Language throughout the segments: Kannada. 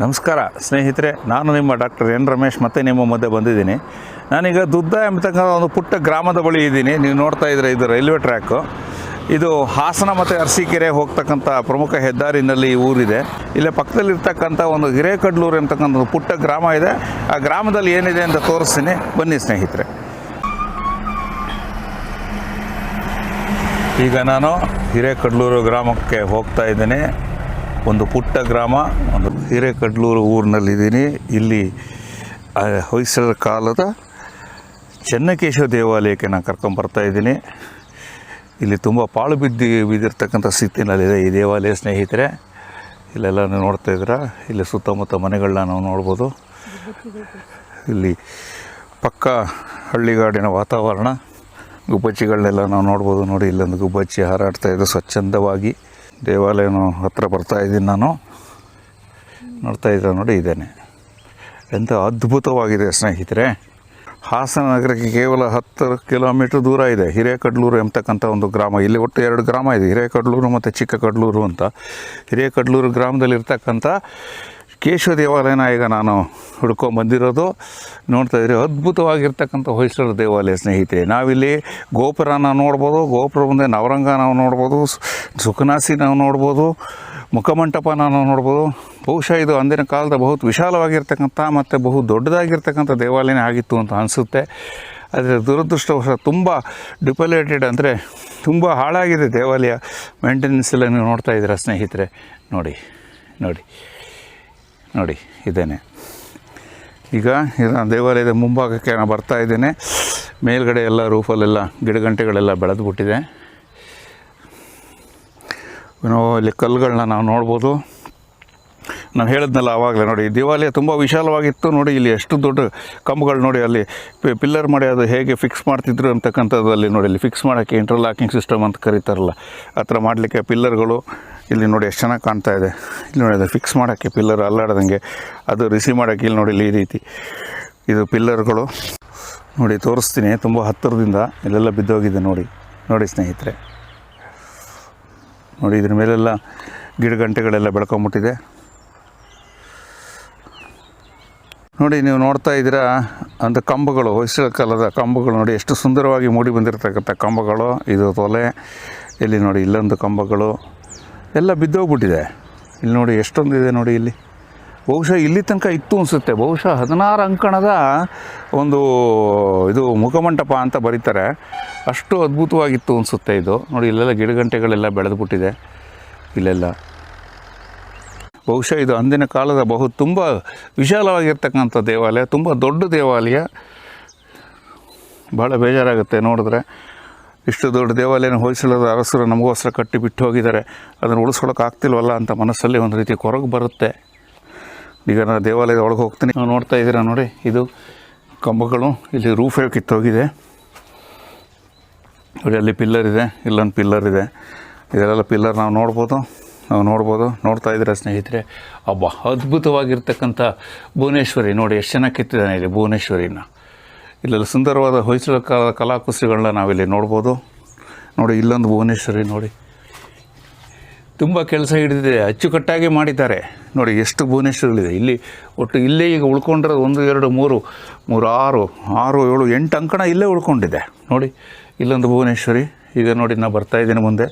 ನಮಸ್ಕಾರ, ಸ್ನೇಹಿತರೆ, ನಾನು ನಿಮ್ಮ ಡಾಕ್ಟರ್ ಎನ್ ರಮೇಶ್ ಮತ್ತೆ ನಿಮ್ಮ ಮಧ್ಯೆ ಬಂದಿದ್ದೀನಿ. ನಾನೀಗ ದುದ್ದ ಎಂಬತಕ್ಕಂಥ ಒಂದು ಪುಟ್ಟ ಗ್ರಾಮದ ಬಳಿ ಇದ್ದೀನಿ. ನೀವು ನೋಡ್ತಾ ಇದ್ರೆ ಇದು ರೈಲ್ವೆ ಟ್ರ್ಯಾಕು. ಇದು ಹಾಸನ ಮತ್ತು ಅರಸೀಕೆರೆ ಹೋಗ್ತಕ್ಕಂಥ ಪ್ರಮುಖ ಹೆದ್ದಾರಿನಲ್ಲಿ ಈ ಊರಿದೆ. ಇಲ್ಲೇ ಪಕ್ಕದಲ್ಲಿರ್ತಕ್ಕಂಥ ಒಂದು ಹಿರೇಕಡ್ಲೂರು ಎಂಬತಕ್ಕಂಥ ಒಂದು ಪುಟ್ಟ ಗ್ರಾಮ ಇದೆ. ಆ ಗ್ರಾಮದಲ್ಲಿ ಏನಿದೆ ಅಂತ ತೋರಿಸ್ತೀನಿ. ಬನ್ನಿ, ಸ್ನೇಹಿತರೆ. ಈಗ ನಾನು ಹಿರೇಕಡ್ಲೂರು ಗ್ರಾಮಕ್ಕೆ ಹೋಗ್ತಾ ಇದ್ದೇನೆ. ಒಂದು ಪುಟ್ಟ ಗ್ರಾಮ, ಒಂದು ಹಿರೇಕಡ್ಲೂರು ಊರಿನಲ್ಲಿದ್ದೀನಿ. ಇಲ್ಲಿ ಹೊಯ್ಸಳ ಹೊಯ್ಸಳರ ಕಾಲದ ಚೆನ್ನಕೇಶವ ದೇವಾಲಯಕ್ಕೆ ನಾನು ಕರ್ಕೊಂಬರ್ತಾ ಇದ್ದೀನಿ. ಇಲ್ಲಿ ತುಂಬ ಪಾಳು ಬಿದ್ದು, ಬಿದ್ದಿರ್ತಕ್ಕಂಥ ಸ್ಥಿತಿನಲ್ಲಿದೆ ಈ ದೇವಾಲಯ ಸ್ನೇಹಿತರೆ. ಇಲ್ಲೆಲ್ಲ ನೀವು ನೋಡ್ತಾ ಇದ್ದೀರಾ? ಇಲ್ಲಿ ಸುತ್ತಮುತ್ತ ಮನೆಗಳನ್ನ ನಾವು ನೋಡ್ಬೋದು. ಇಲ್ಲಿ ಪಕ್ಕ ಹಳ್ಳಿಗಾಡಿನ ವಾತಾವರಣ, ಗುಬ್ಬಚ್ಚಿಗಳನ್ನೆಲ್ಲ ನಾವು ನೋಡ್ಬೋದು ನೋಡಿ. ಇಲ್ಲೊಂದು ಗುಬ್ಬಚ್ಚಿ ಹಾರಾಡ್ತಾ ಇದೆ ಸ್ವಚ್ಛಂದವಾಗಿ. ದೇವಾಲಯನ ಹತ್ರ ಬರ್ತಾ ಇದ್ದೀನಿ ನಾನು. ನೋಡ್ತಾ ಇದ್ದ ನೋಡಿ ಇದ್ದೇನೆ ಎಂಥ ಅದ್ಭುತವಾಗಿದೆ ಸ್ನೇಹಿತರೆ. ಹಾಸನ ನಗರಕ್ಕೆ ಕೇವಲ ಹತ್ತು ಕಿಲೋಮೀಟ್ರ್ ದೂರ ಇದೆ. ಹಿರೇಕಡ್ಲೂರು ಎಂಬತಕ್ಕಂಥ ಒಂದು ಗ್ರಾಮ. ಇಲ್ಲಿ ಒಟ್ಟು ಎರಡು ಗ್ರಾಮ ಇದೆ. ಹಿರೇಕಡ್ಲೂರು ಮತ್ತು ಚಿಕ್ಕಕಡ್ಲೂರು ಅಂತ. ಹಿರೇಕಡ್ಲೂರು ಗ್ರಾಮದಲ್ಲಿರ್ತಕ್ಕಂಥ ಕೇಶವ ದೇವಾಲಯನ ಈಗ ನಾನು ಹುಡ್ಕೊಂಡು ಬಂದಿರೋದು. ನೋಡ್ತಾ ಇದ್ರೆ ಅದ್ಭುತವಾಗಿರ್ತಕ್ಕಂಥ ಹೊಯ್ಸಳ ದೇವಾಲಯ ಸ್ನೇಹಿತರೆ. ನಾವಿಲ್ಲಿ ಗೋಪುರನ ನೋಡ್ಬೋದು, ಗೋಪುರ ಮುಂದೆ ನವರಂಗ ನಾವು ನೋಡ್ಬೋದು ಸುಖನಾಸಿ ನಾವು ನೋಡ್ಬೋದು ಮುಖಮಂಟಪ ನಾವು ನೋಡ್ಬೋದು. ಬಹುಶಃ ಇದು ಅಂದಿನ ಕಾಲದ ಬಹು ವಿಶಾಲವಾಗಿರ್ತಕ್ಕಂಥ ಮತ್ತು ಬಹು ದೊಡ್ಡದಾಗಿರ್ತಕ್ಕಂಥ ದೇವಾಲಯನೇ ಆಗಿತ್ತು ಅಂತ ಅನಿಸುತ್ತೆ. ಆದರೆ ದುರದೃಷ್ಟವಶ ತುಂಬ ಡಿಪೊಲೇಟೆಡ್ ಅಂದರೆ ತುಂಬ ಹಾಳಾಗಿದೆ ದೇವಾಲಯ. ಮೇಂಟೆನೆನ್ಸ್ ಎಲ್ಲ ನೀವು ನೋಡ್ತಾ ಇದ್ದೀರಾ ಸ್ನೇಹಿತರೆ? ನೋಡಿ ನೋಡಿ. ನೋಡಿ ಇದ್ದೇನೆ ಈಗ ದೇವಾಲಯದ ಮುಂಭಾಗಕ್ಕೆ ನಾನು ಬರ್ತಾ ಇದ್ದೇನೆ. ಮೇಲ್ಗಡೆ ಎಲ್ಲ ರೂಫಲ್ಲೆಲ್ಲ ಗಿಡಗಂಟೆಗಳೆಲ್ಲ ಏನೋ ಇಲ್ಲಿ ಕಲ್ಲುಗಳನ್ನ ನಾವು ನೋಡ್ಬೋದು. ನಾನು ಹೇಳಿದ್ನಲ್ಲ ಆವಾಗಲೇ, ನೋಡಿ ದೇವಾಲಯ ತುಂಬ ವಿಶಾಲವಾಗಿತ್ತು. ನೋಡಿ, ಇಲ್ಲಿ ಎಷ್ಟು ದೊಡ್ಡ ಕಂಬಗಳು ನೋಡಿ, ಅಲ್ಲಿ ಪಿಲ್ಲರ್ ಮಾಡಿ ಅದು ಹೇಗೆ ಫಿಕ್ಸ್ ಮಾಡ್ತಿದ್ರು ಅಂತಕ್ಕಂಥದ್ದು ಅಲ್ಲಿ ನೋಡಿ, ಇಲ್ಲಿ ಫಿಕ್ಸ್ ಮಾಡೋಕ್ಕೆ ಇಂಟರ್ಲಾಕಿಂಗ್ ಸಿಸ್ಟಮ್ ಅಂತ ಕರೀತಾರಲ್ಲ. ಆ ಥರ ಮಾಡಲಿಕ್ಕೆ ಪಿಲ್ಲರ್ಗಳು ಇಲ್ಲಿ ನೋಡಿ ಎಷ್ಟು ಚೆನ್ನಾಗಿ ಕಾಣ್ತಾ ಇದೆ. ಇಲ್ಲಿ ನೋಡಿ ಅದು ಫಿಕ್ಸ್ ಮಾಡೋಕ್ಕೆ ಪಿಲ್ಲರ್ ಅಲ್ಲಾಡ್ದಂಗೆ ಅದು ರಿಸೀವ್ ಮಾಡೋಕ್ಕೆ ಇಲ್ಲಿ ನೋಡಿ ಇಲ್ಲಿ ಈ ರೀತಿ. ಇದು ಪಿಲ್ಲರ್ಗಳು ನೋಡಿ ತೋರಿಸ್ತೀನಿ, ತುಂಬ ಹತ್ತಿರದಿಂದ ಇಲ್ಲೆಲ್ಲ ಬಿದ್ದೋಗಿದೆ ನೋಡಿ. ನೋಡಿ ಸ್ನೇಹಿತರೆ. ನೋಡಿ ಇದ್ರ ಮೇಲೆಲ್ಲ ಗಿಡಗಂಟೆಗಳೆಲ್ಲ ಬೆಳ್ಕೊಂಬಿಟ್ಟಿದೆ. ನೋಡಿ ನೀವು ನೋಡ್ತಾ ಇದ್ದೀರಾ, ಅಂತ ಕಂಬಗಳು, ಹೊಯ್ಸಳ ಕಾಲದ ಕಂಬಗಳು ನೋಡಿ ಎಷ್ಟು ಸುಂದರವಾಗಿ ಮೂಡಿ ಬಂದಿರತಕ್ಕಂಥ ಕಂಬಗಳು. ಇದು ತೊಲೆ. ಇಲ್ಲಿ ನೋಡಿ ಇಲ್ಲೊಂದು ಕಂಬಗಳು. ಎಲ್ಲ ಬಿದ್ದೋಗ್ಬಿಟ್ಟಿದೆ. ಇಲ್ಲಿ ನೋಡಿ ಎಷ್ಟೊಂದು ಇದೆ ನೋಡಿ ಇಲ್ಲಿ. ಬಹುಶಃ ಇಲ್ಲಿ ತನಕ ಇತ್ತು ಅನಿಸುತ್ತೆ. ಬಹುಶಃ ಹದಿನಾರು ಅಂಕಣದ ಒಂದು ಇದು ಮುಖಮಂಟಪ ಅಂತ ಬರೀತಾರೆ. ಅಷ್ಟು ಅದ್ಭುತವಾಗಿತ್ತು ಅನಿಸುತ್ತೆ ಇದು. ನೋಡಿ ಇಲ್ಲೆಲ್ಲ ಗಿಡಗಂಟೆಗಳೆಲ್ಲ ಬೆಳೆದ್ಬಿಟ್ಟಿದೆ ಇಲ್ಲೆಲ್ಲ. ಬಹುಶಃ ಇದು ಅಂದಿನ ಕಾಲದ ಬಹು ತುಂಬ ವಿಶಾಲವಾಗಿರ್ತಕ್ಕಂಥ ದೇವಾಲಯ, ತುಂಬ ದೊಡ್ಡ ದೇವಾಲಯ. ಭಾಳ ಬೇಜಾರಾಗುತ್ತೆ ನೋಡಿದ್ರೆ. ಇಷ್ಟು ದೊಡ್ಡ ದೇವಾಲಯನ ಹೋಲಿಸಿಲ್ಲದ ಅರಸರು ನಮಗೋಸ್ಕರ ಕಟ್ಟಿ ಬಿಟ್ಟು ಹೋಗಿದ್ದಾರೆ. ಅದನ್ನು ಉಳಿಸ್ಕೊಳಕ್ಕೆ ಆಗ್ತಿಲ್ವಲ್ಲ ಅಂತ ಮನಸ್ಸಲ್ಲಿ ಒಂದು ರೀತಿ ಕೊರಗು ಬರುತ್ತೆ. ಈಗ ನಾನು ದೇವಾಲಯದ ಒಳಗೆ ಹೋಗ್ತೀನಿ. ನಾವು ನೋಡ್ತಾ ಇದ್ದೀರಾ ನೋಡಿ, ಇದು ಕಂಬಗಳು, ಇಲ್ಲಿ ರೂಫ್ ಕಿತ್ತೋಗಿದೆ. ನೋಡಿ, ಅಲ್ಲಿ ಪಿಲ್ಲರ್ ಇದೆ, ಇಲ್ಲೊಂದು ಪಿಲ್ಲರ್ ಇದೆ. ಇದೆಲ್ಲ ಪಿಲ್ಲರ್ ನಾವು ನೋಡ್ಬೋದು. ನಾವು ನೋಡ್ಬೋದು. ನೋಡ್ತಾ ಇದ್ದೀರಾ ಸ್ನೇಹಿತರೆ? ಅಬ್ಬ, ಅದ್ಭುತವಾಗಿರ್ತಕ್ಕಂಥ ಭುವನೇಶ್ವರಿ. ನೋಡಿ, ಎಷ್ಟು ಚೆನ್ನಾಗಿ ಕಿತ್ತಿದ್ದಾನೆ ಇಲ್ಲಿ ಭುವನೇಶ್ವರಿನ. ಇಲ್ಲೆಲ್ಲ ಸುಂದರವಾದ ಹೊಯ್ಸಳ ಕಾಲದ ಕಲಾಕುಸಿಗಳನ್ನ ನಾವಿಲ್ಲಿ ನೋಡ್ಬೋದು. ನೋಡಿ, ಇಲ್ಲೊಂದು ಭುವನೇಶ್ವರಿ, ನೋಡಿ. ತುಂಬ ಕೆಲಸ ಹಿಡಿದಿದೆ, ಅಚ್ಚುಕಟ್ಟಾಗಿ ಮಾಡಿದ್ದಾರೆ. ನೋಡಿ, ಎಷ್ಟು ಭುವನೇಶ್ವರಿಗಳಿದೆ. ಇಲ್ಲಿ ಒಟ್ಟು ಇಲ್ಲೇ ಈಗ ಉಳ್ಕೊಂಡಿರೋದು ಒಂದು, ಎರಡು, ಮೂರು ಮೂರು, ಆರು ಆರು, ಏಳು, ಎಂಟು ಅಂಕಣ ಇಲ್ಲೇ ಉಳ್ಕೊಂಡಿದೆ. ನೋಡಿ, ಇಲ್ಲೊಂದು ಭುವನೇಶ್ವರಿ. ಈಗ ನೋಡಿ ನಾನು ಬರ್ತಾ ಇದ್ದೀನಿ ಮುಂದೆ.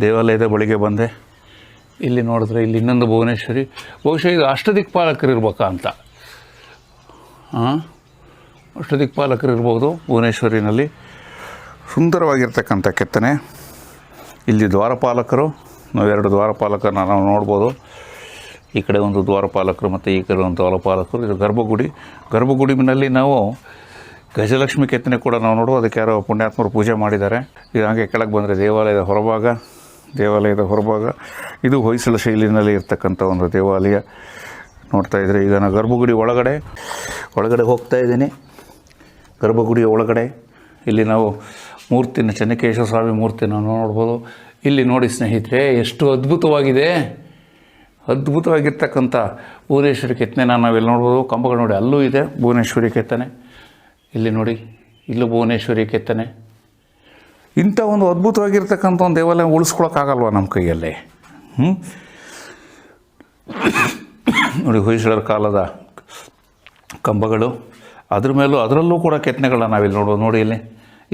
ದೇವಾಲಯದ ಬಳಿಗೆ ಬಂದೆ. ಇಲ್ಲಿ ನೋಡಿದ್ರೆ ಇಲ್ಲಿ ಇನ್ನೊಂದು ಭುವನೇಶ್ವರಿ. ಬಹುಶಃ ಇದು ಅಷ್ಟದಿಕ್ಪಾಲಕರು ಇರ್ಬೇಕಾ ಅಂತ. ಹಾಂ ಅಷ್ಟದಿಕ್ಪಾಲಕರು ಇರ್ಬೋದು ಭುವನೇಶ್ವರಿನಲ್ಲಿ. ಸುಂದರವಾಗಿರ್ತಕ್ಕಂಥ ಕೆತ್ತನೆ. ಇಲ್ಲಿ ದ್ವಾರಪಾಲಕರು, ನಾವೆರಡು ದ್ವಾರಪಾಲಕರನ್ನ ನಾವು ನೋಡ್ಬೋದು. ಈ ಕಡೆ ಒಂದು ದ್ವಾರಪಾಲಕರು ಮತ್ತು ಈ ಕಡೆ ಒಂದು ದ್ವಾರಪಾಲಕರು ಇದು ಗರ್ಭಗುಡಿ. ಗರ್ಭಗುಡಿನಲ್ಲಿ ನಾವು ಗಜಲಕ್ಷ್ಮಿ ಕೆತ್ತನೆ ಕೂಡ ನಾವು ನೋಡುವ. ಅದಕ್ಕೆ ಯಾರೋ ಪುಣ್ಯಾತ್ಮರು ಪೂಜೆ ಮಾಡಿದ್ದಾರೆ. ಇದು ಹಾಗೆ ಕೆಳಗೆ ಬಂದರೆ ದೇವಾಲಯದ ಹೊರಭಾಗ. ದೇವಾಲಯದ ಹೊರಭಾಗ. ಇದು ಹೊಯ್ಸಳ ಶೈಲಿನಲ್ಲಿ ಇರ್ತಕ್ಕಂಥ ಒಂದು ದೇವಾಲಯ. ನೋಡ್ತಾ ಇದ್ರೆ ಈಗ ನಾನು ಗರ್ಭಗುಡಿ ಒಳಗಡೆ ಒಳಗಡೆ ಹೋಗ್ತಾ ಇದ್ದೀನಿ. ಗರ್ಭಗುಡಿಯ ಒಳಗಡೆ? ಇಲ್ಲಿ ನಾವು ಮೂರ್ತಿನ ಚೆನ್ನಕೇಶವ ಸ್ವಾಮಿ ಮೂರ್ತಿನ ನೋಡ್ಬೋದು. ಇಲ್ಲಿ ನೋಡಿ ಸ್ನೇಹಿತರೆ, ಎಷ್ಟು ಅದ್ಭುತವಾಗಿದೆ. ಅದ್ಭುತವಾಗಿರ್ತಕ್ಕಂಥ ಭುವನೇಶ್ವರಿ ಕೆತ್ತನೆನ ನಾವೆಲ್ಲ ನೋಡ್ಬೋದು. ಕಂಬಗಳು ನೋಡಿ, ಅಲ್ಲೂ ಇದೆ ಭುವನೇಶ್ವರಿ ಕೆತ್ತನೆ. ಇಲ್ಲಿ ನೋಡಿ, ಇಲ್ಲೂ ಭುವನೇಶ್ವರಿ ಕೆತ್ತನೆ. ಇಂಥ ಒಂದು ಅದ್ಭುತವಾಗಿರ್ತಕ್ಕಂಥ ಒಂದು ದೇವಾಲಯ ಉಳಿಸ್ಕೊಳೋಕ್ಕಾಗಲ್ವ ನಮ್ಮ ಕೈಯಲ್ಲಿ? ಹ್ಞೂ ನೋಡಿ, ಹೊಯ್ಸಳರ ಕಾಲದ ಕಂಬಗಳು. ಅದ್ರ ಮೇಲೂ ಅದರಲ್ಲೂ ಕೂಡ ಕೆತ್ತನೆಗಳನ್ನ ನಾವಿಲ್ಲಿ ನೋಡ್ಬೋದು ನೋಡಿ ಇಲ್ಲಿ.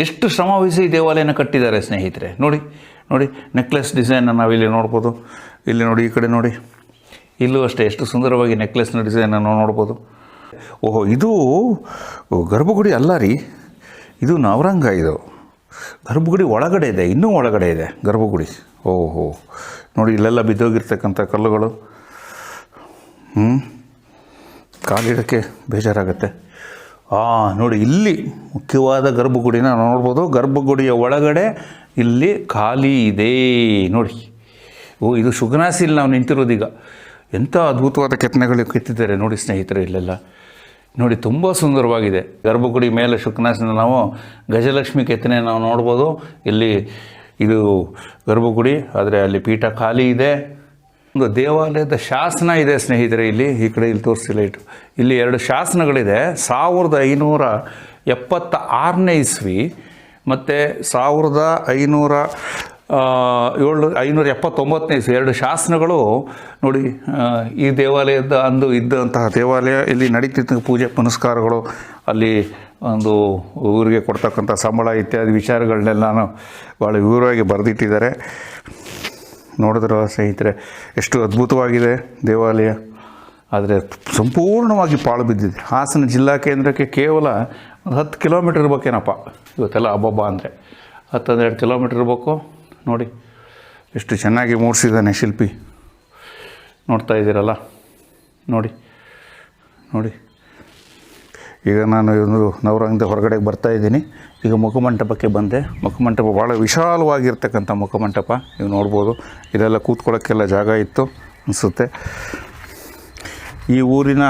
ಎಷ್ಟು ಶ್ರಮವಹಿಸಿ ದೇವಾಲಯನ ಕಟ್ಟಿದ್ದಾರೆ ಸ್ನೇಹಿತರೆ. ನೋಡಿ ನೋಡಿ ನೆಕ್ಲೆಸ್ ಡಿಸೈನನ್ನು ನಾವಿಲ್ಲಿ ನೋಡ್ಬೋದು. ಇಲ್ಲಿ ನೋಡಿ, ಈ ಕಡೆ ನೋಡಿ. ಇಲ್ಲೂ ಅಷ್ಟೇ, ಎಷ್ಟು ಸುಂದರವಾಗಿ ನೆಕ್ಲೆಸ್ನ ಡಿಸೈನನ್ನು ನೋಡ್ಬೋದು. ಓಹೋ, ಇದು ಗರ್ಭಗುಡಿ ಅಲ್ಲ ರೀ. ಇದು ನವರಂಗ ಇದು. ಗರ್ಭಗುಡಿ ಒಳಗಡೆ ಇದೆ, ಇನ್ನೂ ಒಳಗಡೆ ಇದೆ ಗರ್ಭಗುಡಿ. ಓಹೋ, ನೋಡಿ, ಇಲ್ಲೆಲ್ಲ ಬಿದ್ದೋಗಿರ್ತಕ್ಕಂಥ ಕಲ್ಲುಗಳು. ಹ್ಞೂ ಕಾಲಿಡೋಕ್ಕೆ ಬೇಜಾರಾಗುತ್ತೆ. ಹಾಂ ನೋಡಿ, ಇಲ್ಲಿ ಮುಖ್ಯವಾದ ಗರ್ಭಗುಡಿನ ನೋಡ್ಬೋದು. ಗರ್ಭಗುಡಿಯ ಒಳಗಡೆ ಇಲ್ಲಿ ಖಾಲಿ ಇದೆ. ನೋಡಿ. ಓ, ಇದು ಶುಗನಾಸಿಲ್ ನಾವು ನಿಂತಿರೋದೀಗ. ಎಂಥ ಅದ್ಭುತವಾದ ಕೆತ್ತನೆಗಳು ಕೆತ್ತಿದ್ದಾರೆ ನೋಡಿ ಸ್ನೇಹಿತರೆ ಇಲ್ಲೆಲ್ಲ. ನೋಡಿ, ತುಂಬ ಸುಂದರವಾಗಿದೆ. ಗರ್ಭಗುಡಿ ಮೇಲೆ ಶುಕ್ನಾಸಿನ ನಾವು ಗಜಲಕ್ಷ್ಮಿ ಕೆತ್ತನೆ ನಾವು ನೋಡ್ಬೋದು. ಇಲ್ಲಿ ಇದು ಗರ್ಭಗುಡಿ, ಆದರೆ ಅಲ್ಲಿ ಪೀಠ ಖಾಲಿ ಇದೆ. ಒಂದು ದೇವಾಲಯದ ಶಾಸನ ಇದೆ ಸ್ನೇಹಿತರೆ, ಇಲ್ಲಿ ಈ ಕಡೆ ಇಲ್ಲಿ ತೋರಿಸಿಲ್ಲ ಇಟ್ಟು. ಇಲ್ಲಿ ಎರಡು ಶಾಸನಗಳಿದೆ. ಸಾವಿರದ ಐನೂರ ಎಪ್ಪತ್ತ ಆರನೇ ಇಸ್ವಿ ಮತ್ತು ಸಾವಿರದ ಐನೂರ ಏಳು, ಐನೂರ ಎಪ್ಪತ್ತೊಂಬತ್ತನೇ ಇಸ್ವಿ. ಎರಡು ಶಾಸನಗಳು ನೋಡಿ ಈ ದೇವಾಲಯದ ಅಂದು ಇದ್ದಂತಹ ದೇವಾಲಯ. ಇಲ್ಲಿ ನಡೀತಿದ್ದ ಪೂಜೆ ಪುನಸ್ಕಾರಗಳು, ಅಲ್ಲಿ ಒಂದು ಊರಿಗೆ ಕೊಡ್ತಕ್ಕಂಥ ಸಂಬಳ ಇತ್ಯಾದಿ ವಿಚಾರಗಳನ್ನೆಲ್ಲ ಭಾಳ ವಿವರವಾಗಿ ಬರೆದಿಟ್ಟಿದ್ದಾರೆ. ನೋಡಿದ್ರ ಸ್ನೇಹಿತರೆ, ಎಷ್ಟು ಅದ್ಭುತವಾಗಿದೆ ದೇವಾಲಯ. ಆದರೆ ಸಂಪೂರ್ಣವಾಗಿ ಪಾಳು ಬಿದ್ದಿದೆ. ಹಾಸನ ಜಿಲ್ಲಾ ಕೇಂದ್ರಕ್ಕೆ ಕೇವಲ ಒಂದು ಹತ್ತು ಕಿಲೋಮೀಟ್ರ್ ಇರ್ಬೇಕೇನಪ್ಪ ಇವತ್ತೆಲ್ಲ ಹಬ್ಬಬ್ಬ ಅಂದರೆ. ಹತ್ತು ಹನ್ನೆರಡು ಕಿಲೋಮೀಟ್ರ್ ಇರಬೇಕು. ನೋಡಿ, ಎಷ್ಟು ಚೆನ್ನಾಗಿ ಮೂಡಿಸಿದ್ದಾನೆ ಶಿಲ್ಪಿ. ನೋಡ್ತಾ ಇದ್ದೀರಲ್ಲ? ನೋಡಿ ನೋಡಿ. ಈಗ ನಾನು ಇವನು ನವರಂಗದ ಹೊರಗಡೆ ಬರ್ತಾ ಇದ್ದೀನಿ. ಈಗ ಮುಖಮಂಟಪಕ್ಕೆ ಬಂದೆ. ಮುಖಮಂಟಪ ಭಾಳ ವಿಶಾಲವಾಗಿರ್ತಕ್ಕಂಥ ಮುಖಮಂಟಪ ನೀವು ನೋಡ್ಬೋದು. ಇದೆಲ್ಲ ಕೂತ್ಕೊಳ್ಳೋಕ್ಕೆಲ್ಲ ಜಾಗ ಇತ್ತು ಅನಿಸುತ್ತೆ. ಈ ಊರಿನ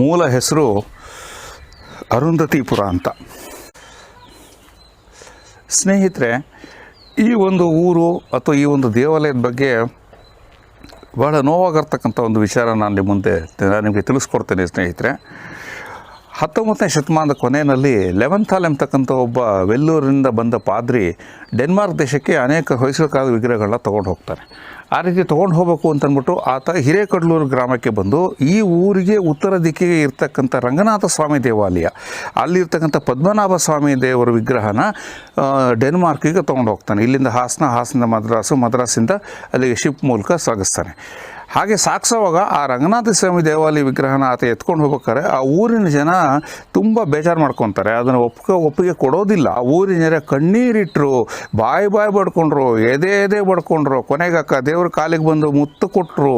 ಮೂಲ ಹೆಸರು ಅರುಂಧತಿಪುರ ಅಂತ. ಸ್ನೇಹಿತರೆ, ಈ ಒಂದು ಊರು ಅಥವಾ ಈ ಒಂದು ದೇವಾಲಯದ ಬಗ್ಗೆ ಭಾಳ ನೋವಾಗಿರ್ತಕ್ಕಂಥ ಒಂದು ವಿಚಾರ ನಾನು ನಿಮ್ಮ ಮುಂದೆ ನಿಮಗೆ ತಿಳಿಸ್ಕೊಡ್ತೇನೆ ಸ್ನೇಹಿತರೆ. ಹತ್ತೊಂಬತ್ತನೇ ಶತಮಾನದ ಕೊನೆಯಲ್ಲಿ ಲೆವೆಂಥಾಲ್ ಎಂಬತಕ್ಕಂಥ ಒಬ್ಬ ವೆಲ್ಲೂರಿನಿಂದ ಬಂದ ಪಾದ್ರಿ ಡೆನ್ಮಾರ್ಕ್ ದೇಶಕ್ಕೆ ಅನೇಕ ಹೊಯ್ಸಳ ಕಾಲದ ವಿಗ್ರಹಗಳನ್ನ ತೊಗೊಂಡು ಹೋಗ್ತಾನೆ. ಆ ರೀತಿ ತೊಗೊಂಡು ಹೋಗಬೇಕು ಅಂತಂದ್ಬಿಟ್ಟು ಆತ ಹಿರೇಕಡ್ಲೂರು ಗ್ರಾಮಕ್ಕೆ ಬಂದು ಈ ಊರಿಗೆ ಉತ್ತರ ದಿಕ್ಕಿಗೆ ಇರ್ತಕ್ಕಂಥ ರಂಗನಾಥ ಸ್ವಾಮಿ ದೇವಾಲಯ, ಅಲ್ಲಿರ್ತಕ್ಕಂಥ ಪದ್ಮನಾಭ ಸ್ವಾಮಿ ದೇವರ ವಿಗ್ರಹನ ಡೆನ್ಮಾರ್ಕಿಗೆ ತೊಗೊಂಡು ಹೋಗ್ತಾನೆ. ಇಲ್ಲಿಂದ ಹಾಸನ ಹಾಸನ ಮದ್ರಾಸು, ಮದ್ರಾಸಿಂದ ಅಲ್ಲಿಗೆ ಶಿಪ್ ಮೂಲಕ ಸಾಗಿಸ್ತಾನೆ. ಹಾಗೆ ಸಾಕ್ಸೋವಾಗ ಆ ರಂಗನಾಥ ಸ್ವಾಮಿ ದೇವಾಲಯ ವಿಗ್ರಹನ ಆತ ಎತ್ಕೊಂಡು ಹೋಗ್ಬೇಕಾದ್ರೆ ಆ ಊರಿನ ಜನ ತುಂಬ ಬೇಜಾರು ಮಾಡ್ಕೊತಾರೆ. ಅದನ್ನು ಒಪ್ಪಿಗೆ ಒಪ್ಪಿಗೆ ಕೊಡೋದಿಲ್ಲ. ಆ ಊರಿನ ಜನ ಕಣ್ಣೀರಿಟ್ಟರು ಬಾಯಿ ಬಾಯಿ ಬಡ್ಕೊಂಡ್ರು, ಎದೆ ಎದೆ ಬಡ್ಕೊಂಡ್ರು, ಕೊನೆಗೆ ಅಕ್ಕ ದೇವ್ರ ಕಾಲಿಗೆ ಬಂದು ಮುತ್ತು ಕೊಟ್ಟರು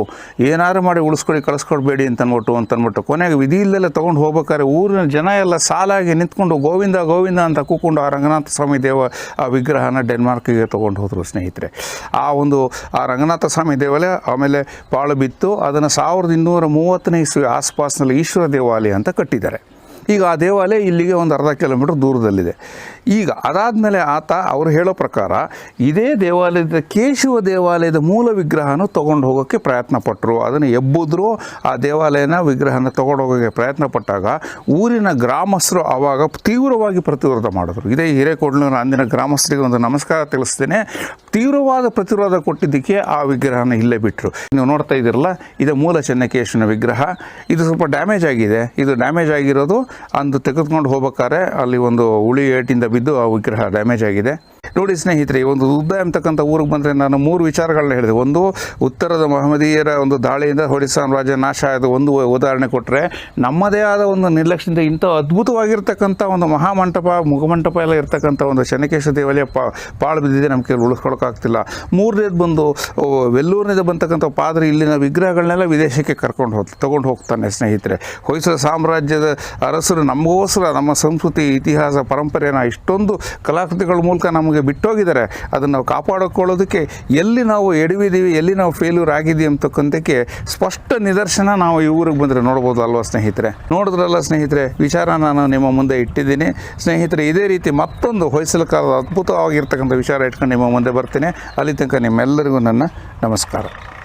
ಏನಾರು ಮಾಡಿ ಉಳಿಸ್ಕೊಡಿ ಕಳಿಸ್ಕೊಡ್ಬೇಡಿ ಅಂತನ್ಬಿಟ್ಟು ಅಂತನ್ಬಿಟ್ಟು ಕೊನೆಗೆ ವಿಧಿ ಇಲ್ಲದೆ ತೊಗೊಂಡು ಹೋಗ್ಬೇಕಾದ್ರೆ ಊರಿನ ಜನ ಎಲ್ಲ ಸಾಲಾಗಿ ನಿಂತ್ಕೊಂಡು ಗೋವಿಂದ ಗೋವಿಂದ ಅಂತ ಕೂಕೊಂಡು ಆ ರಂಗನಾಥ ಸ್ವಾಮಿ ದೇವ ಆ ವಿಗ್ರಹನ ಡೆನ್ಮಾರ್ಕಿಗೆ ತೊಗೊಂಡು ಹೋದರು ಸ್ನೇಹಿತರೆ. ಆ ಒಂದು, ಆ ರಂಗನಾಥ ಸ್ವಾಮಿ ದೇವಾಲಯ ಆಮೇಲೆ ಪಾಳು ಬಿತ್ತು ಅದನ್ನು ಸಾವಿರದ ಇನ್ನೂರ ಮೂವತ್ತನೇ ಇಸ್ವಿ ಆಸ್ಪಾಸ್ನಲ್ಲಿ ಈಶ್ವರ ದೇವಾಲಯ ಅಂತ ಕಟ್ಟಿದ್ದಾರೆ. ಈಗ ಆ ದೇವಾಲಯ ಇಲ್ಲಿಗೆ ಒಂದು ಅರ್ಧ ಕಿಲೋಮೀಟ್ರ್ ದೂರದಲ್ಲಿದೆ. ಈಗ ಅದಾದಮೇಲೆ ಆತ ಅವರು ಹೇಳೋ ಪ್ರಕಾರ ಇದೇ ದೇವಾಲಯದ ಕೇಶವ ದೇವಾಲಯದ ಮೂಲ ವಿಗ್ರಹನ ತೊಗೊಂಡು ಹೋಗೋಕ್ಕೆ ಪ್ರಯತ್ನ ಪಟ್ಟರು ಅದನ್ನು ಎಬ್ಬಿದ್ರು ಆ ದೇವಾಲಯನ ವಿಗ್ರಹನ ತೊಗೊಂಡು ಹೋಗೋಕ್ಕೆ ಪ್ರಯತ್ನ ಪಟ್ಟಾಗ ಊರಿನ ಗ್ರಾಮಸ್ಥರು ಆವಾಗ ತೀವ್ರವಾಗಿ ಪ್ರತಿರೋಧ ಮಾಡಿದ್ರು. ಇದೇ ಹಿರೇಕೊಡ್ಲೂರಿನ ಅಂದಿನ ಗ್ರಾಮಸ್ಥರಿಗೆ ಒಂದು ನಮಸ್ಕಾರ ತಿಳಿಸ್ತೇನೆ. ತೀವ್ರವಾದ ಪ್ರತಿರೋಧ ಕೊಟ್ಟಿದ್ದಕ್ಕೆ ಆ ವಿಗ್ರಹನ ಇಲ್ಲೇ ಬಿಟ್ಟರು ನೀವು ನೋಡ್ತಾ ಇದ್ದೀರಲ್ಲ, ಇದು ಮೂಲ ಚೆನ್ನಕೇಶನ ವಿಗ್ರಹ. ಇದು ಸ್ವಲ್ಪ ಡ್ಯಾಮೇಜ್ ಆಗಿದೆ. ಇದು ಡ್ಯಾಮೇಜ್ ಆಗಿರೋದು ಅಂದು ತೆಗೆದುಕೊಂಡು ಹೋಗ್ಬೇಕಾದ್ರೆ ಅಲ್ಲಿ ಒಂದು ಉಳಿ ಏಟಿಂದ ಬಿದ್ದು ಆ ವಿಗ್ರಹ ಡ್ಯಾಮೇಜ್ ಆಗಿದೆ. ನೋಡಿ ಸ್ನೇಹಿತರೆ ಒಂದು ಉದ್ದ ಎಂಬತಕ್ಕಂಥ ಊರಿಗೆ ಬಂದರೆ ನಾನು ಮೂರು ವಿಚಾರಗಳನ್ನ ಹೇಳಿದೆ. ಒಂದು, ಉತ್ತರದ ಮಹಮ್ಮದೀಯರ ಒಂದು ದಾಳಿಯಿಂದ ಹೊಡಿ ಸಾಮ್ರಾಜ್ಯ ನಾಶ ಆದ ಒಂದು ಉದಾಹರಣೆ ಕೊಟ್ಟರೆ ನಮ್ಮದೇ ಆದ ಒಂದು ನಿರ್ಲಕ್ಷ್ಯದಿಂದ ಇಂಥ ಅದ್ಭುತವಾಗಿರ್ತಕ್ಕಂಥ ಒಂದು ಮಹಾಮಂಟಪ, ಮುಖಮಂಟಪ ಎಲ್ಲ ಇರ್ತಕ್ಕಂಥ ಒಂದು ಶನಕೇಶ್ವರ ದೇವಾಲಯ ಪಾ, ಪಾಳು ಬಿದ್ದಿದೆ ನಮಗೆ ಉಳಿಸ್ಕೊಳಕ್ಕಾಗ್ತಿಲ್ಲ. ಮೂರನೇದು ಬಂದು ವೆಲ್ಲೂರಿನಿಂದ ಬಂತಕ್ಕಂಥ ಪಾದ್ರಿ ಇಲ್ಲಿನ ವಿಗ್ರಹಗಳನ್ನೆಲ್ಲ ವಿದೇಶಕ್ಕೆ ಕರ್ಕೊಂಡು ಹೋಗ್, ತೊಗೊಂಡು ಹೋಗ್ತಾನೆ ಸ್ನೇಹಿತರೆ. ಹೊಯ್ಸಳ ಸಾಮ್ರಾಜ್ಯದ ಅರಸರು ನಮಗೋಸ್ಕರ ನಮ್ಮ ಸಂಸ್ಕೃತಿ, ಇತಿಹಾಸ ಪರಂಪರೆಯನ್ನು ಇಷ್ಟೊಂದು ಕಲಾಕೃತಿಗಳ ಮೂಲಕ ನಮಗೆ ಬಿಟ್ಟೋಗಿದ್ದಾರೆ. ಅದನ್ನು ನಾವು ಕಾಪಾಡಿಕೊಳ್ಳೋದಕ್ಕೆ ಎಲ್ಲಿ ನಾವು ಎಡವಿದ್ದೀವಿ, ಎಲ್ಲಿ ನಾವು ಫೇಲ್ಯೂರ್ ಆಗಿದ್ದೀವಿ ಅಂತಕ್ಕಂಥಕ್ಕೆ ಸ್ಪಷ್ಟ ನಿದರ್ಶನ ನಾವು ಈ ಊರಿಗೆ ಬಂದರೆ ನೋಡ್ಬೋದು ಅಲ್ವಾ ಸ್ನೇಹಿತರೆ? ನೋಡಿದ್ರಲ್ಲ ಸ್ನೇಹಿತರೆ ವಿಚಾರ ನಾನು ನಿಮ್ಮ ಮುಂದೆ ಇಟ್ಟಿದ್ದೀನಿ. ಸ್ನೇಹಿತರೆ, ಇದೇ ರೀತಿ ಮತ್ತೊಂದು ಹೊಯ್ಸಲು ಕಾಲದ ಅದ್ಭುತವಾಗಿರ್ತಕ್ಕಂಥ ವಿಚಾರ ಇಟ್ಕೊಂಡು ನಿಮ್ಮ ಮುಂದೆ ಬರ್ತೀನಿ. ಅಲ್ಲಿ ತನಕ ನಿಮ್ಮೆಲ್ಲರಿಗೂ ನನ್ನ ನಮಸ್ಕಾರ.